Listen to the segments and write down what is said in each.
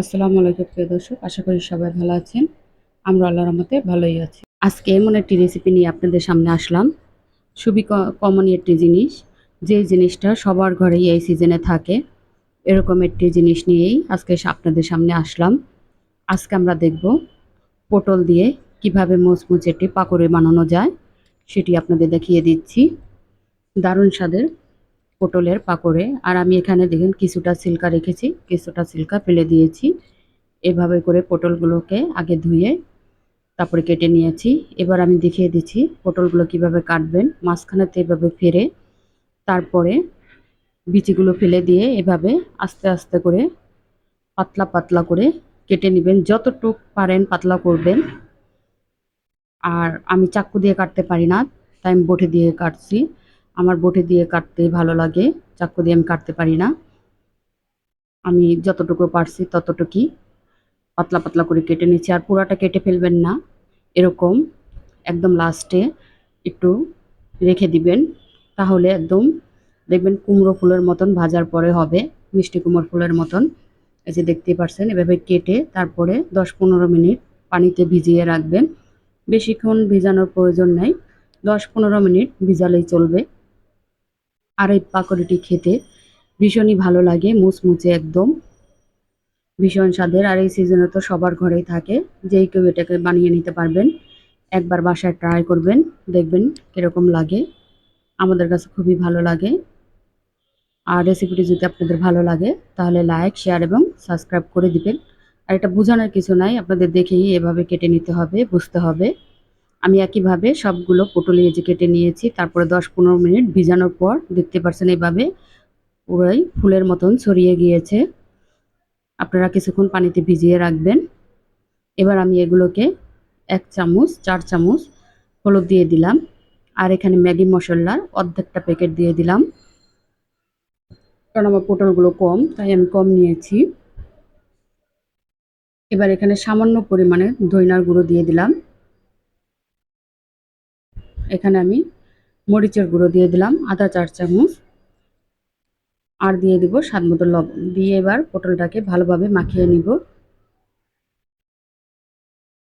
আসসালামু আলাইকুম প্রিয় দর্শক, আশা করি সবাই ভালো আছেন। আমরা আল্লাহর রহমতে ভালোই আছি। আজকে এমন একটি রেসিপি নিয়ে আপনাদের সামনে আসলাম। খুবই কমন একটি জিনিস। যে জিনিসটা সবার ঘরেই এই সিজনে থাকে, এরকম একটি জিনিস নিয়েই আজকে আপনাদের সামনে আসলাম। আজকে আমরা দেখব পটল দিয়ে কীভাবে মুচমুচে একটি পাকোড়ে বানানো যায়, সেটি আপনাদের দেখিয়ে দিচ্ছি। দারুণ স্বাদের পটলের পাকোড়ে। আর আমি এখানে দেখেন কিছুটা সিল্কা রেখেছি, কিছুটা সিল্কা ফেলে দিয়েছি। এভাবে করে পটলগুলোকে আগে ধুয়ে তারপরে কেটে নিয়েছি। এবার আমি দেখিয়ে দিচ্ছি পটলগুলো কীভাবে কাটবেন। মাঝখানেতে এভাবে ফেরে তারপরে বিচিগুলো ফেলে দিয়ে এভাবে আস্তে আস্তে করে পাতলা পাতলা করে কেটে নেবেন। যতটুক পারেন পাতলা করবেন। আর আমি চাক্কু দিয়ে কাটতে পারি না, তাই আমি বটে দিয়ে কাটছি। আমার বটে দিয়ে কাটতে ভালো লাগে, চাকু দিয়ে আমি কাটতে পারি না। আমি যতটুকু পারছি ততটুকুই পাতলা পাতলা করে কেটে নিচ্ছি, আর পুরাটা কেটে ফেলবেন না, এরকম একদম লাস্টে একটু রেখে দিবেন, তাহলে একদম দেখবেন কুমড়ো ফুলের মতন ভাজার পরে হবে, মিষ্টি কুমড়ো ফুলের মতন। এই যে দেখতেই পারছেন, এভাবে কেটে তারপরে দশ পনেরো মিনিট পানিতে ভিজিয়ে রাখবেন। বেশিক্ষণ ভিজানোর প্রয়োজন নেই, দশ পনেরো মিনিট ভিজালেই চলবে। আর এই পাকোড়িটি খেতে। ভীষণই ভালো লাগে, মুচমুচে একদম। ভীষণ স্বাদের, আর এই সিজনে তো সবার ঘরেই থাকে। যেই কেউ এটাকে বানিয়ে নিতে পারবেন, একবার বাসায় ট্রাই করবেন, দেখবেন কীরকম লাগে। আমাদের কাছে খুবই ভালো লাগে। আর রেসিপিটি যদি আপনাদের ভালো লাগে, তাহলে লাইক শেয়ার এবং সাবস্ক্রাইব করে দিবেন। আর এটা বোঝানোর কিছু নাই, আপনাদের দেখেই এভাবে কেটে নিতে হবে, বুঝতে হবে। আমি একইভাবে সবগুলো পটল যে কেটে নিয়েছি, তারপরে দশ পনেরো মিনিট ভিজানোর পর দেখতে পাচ্ছেন এইভাবে পুরোই ফুলের মতন ছড়িয়ে গিয়েছে। আপনারা কিছুক্ষণ পানিতে ভিজিয়ে রাখবেন। এবার আমি এগুলোকে এক চামচ, চার চামচ হলুদ দিয়ে দিলাম। আর এখানে ম্যাগি মশলার অর্ধেকটা প্যাকেট দিয়ে দিলাম। কারণ আমার পটলগুলো কম, তাই আমি কম নিয়েছি। এবার এখানে সামান্য পরিমাণে দইনার গুঁড়ো দিয়ে দিলাম। এখানে আমি মরিচের গুঁড়ো দিয়ে দিলাম, আদা, চার চামচ। আর দিয়ে দিব স্বাদ মতো লবণ। দিয়ে এবার পটলটাকে ভালোভাবে মাখিয়ে নিব।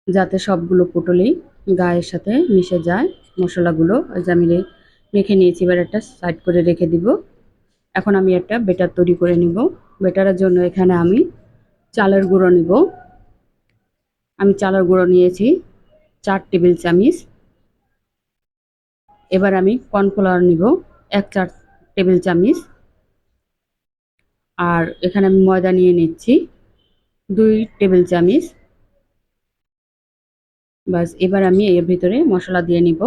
যাতে সবগুলো পটলই গায়ের সাথে মিশে যায়। মশলাগুলো আমি মেখে নিয়েছি, এবার একটা সাইড করে রেখে দিব। এখন আমি একটা বেটার তৈরি করে নিব। বেটারের জন্য এখানে আমি চালের গুঁড়ো নিব। আমি চালের গুঁড়ো নিয়েছি চার টেবিল চামিচ। এবার আমি কর্নফ্লাওয়ার নিব, এক চার টেবিল চামচ। আর এখানে আমি ময়দা নিয়ে নিচ্ছি, দুই টেবিল চামচ। বাস এবার আমি এর ভিতরে মশলা দিয়ে নিব।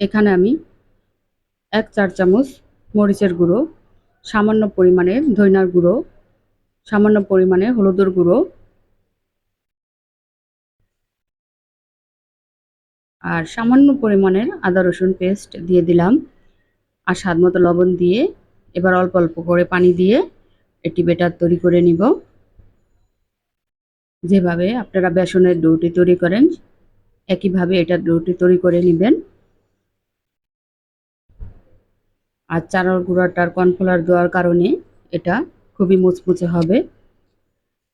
এখানে আমি এক চার চামচ মরিচের গুঁড়ো, সামান্য পরিমাণে ধইনার গুঁড়ো, সামান্য পরিমাণে হলুদের গুঁড়ো আর সামান্য পরিমাণের আদা, রসুন পেস্ট দিয়ে দিলাম। আর স্বাদ মতো লবণ দিয়ে এবার অল্প অল্প করে পানি দিয়ে একটি বেটার তৈরি করে নিব। যেভাবে আপনারা বেসনের ডোটি তৈরি করেন, একইভাবে এটা ডোটি তৈরি করে নেবেন। আর চানার গুঁড়াটার কর্নফ্লাওয়ার দেওয়ার কারণে এটা খুবই মুচমুচে হবে,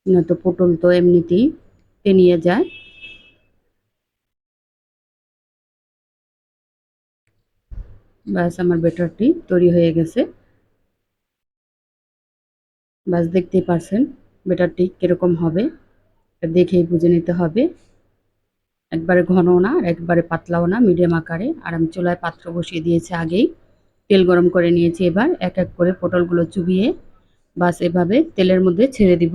নয়তো পটল তো এমনিতেই টেনিয়ে যায়। ব্যাস আমার বেটারটি তৈরি হয়ে গেছে। ব্যাস দেখতেই পারছেন বেটারটি কীরকম হবে দেখেই বুঝে নিতে হবে। একবারে ঘনও না, আর একবারে পাতলাও না, মিডিয়াম আকারে। আর আমি চুলায় পাত্র বসিয়ে দিয়েছি আগেই। তেল গরম করে নিয়েছি এবার, এক এক করে পটলগুলো চুবিয়ে বাস এভাবে তেলের মধ্যে ছেড়ে দিব।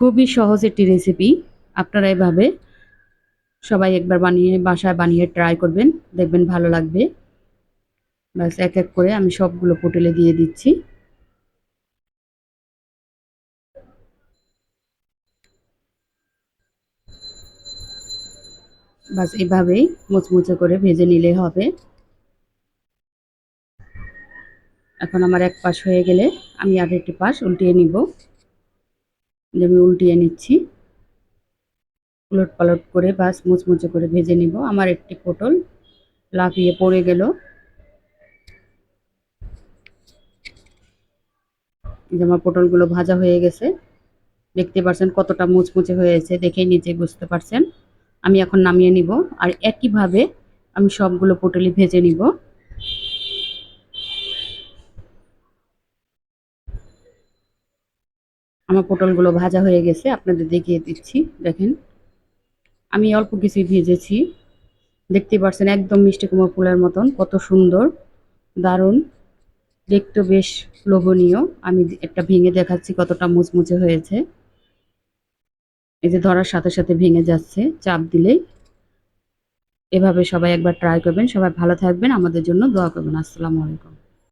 খুবই সহজ একটি রেসিপি, আপনারা এভাবে সবাই একবার বানিয়ে, বাসায় বানিয়ে ট্রাই করবেন। দেখবেন ভালো লাগবে। ব্যাস, এক এক করে আমি সবগুলো পোটেলে দিয়ে দিচ্ছি। বাস এভাবেই মুচমুচে করে ভেজে নিলে হবে। এখন আমার এক পাশ হয়ে গেলে আমি আর একটি পাশ উল্টিয়ে নিব। আমি উল্টিয়ে নিচ্ছি। উলট পালট করে বাস মুচমুচে করে ভেজে নিব। আমার একটি পটল লাফিয়ে পড়ে গেল। আমার পটলগুলো ভাজা হয়ে গেছে। দেখতে পারছেন কতটা মুচমুচে হয়েছে দেখেই নিজে বুঝতে পারছেন। আমি এখন নামিয়ে নিব আর একইভাবে আমি সবগুলো পটলই ভেজে নিব। আমার পটলগুলো ভাজা হয়ে গেছে, আপনাদের দেখিয়ে দিচ্ছি। দেখেন। আমি অল্প কিছুই ভেজেছি। দেখতে পাচ্ছেন একদম মিষ্টি কুমড়ো ফুলের মতন, কত সুন্দর, দারুণ। দেখতে বেশ লোভনীয়। আমি একটা ভেঙে দেখাচ্ছি কতটা মুচমুচে হয়েছে। এই যে ধরার সাথে সাথে ভেঙে যাচ্ছে, চাপ দিলেই। এভাবে সবাই একবার ট্রাই করবেন। সবাই ভালো থাকবেন। আমাদের জন্য দোয়া করবেন। আসসালামু আলাইকুম।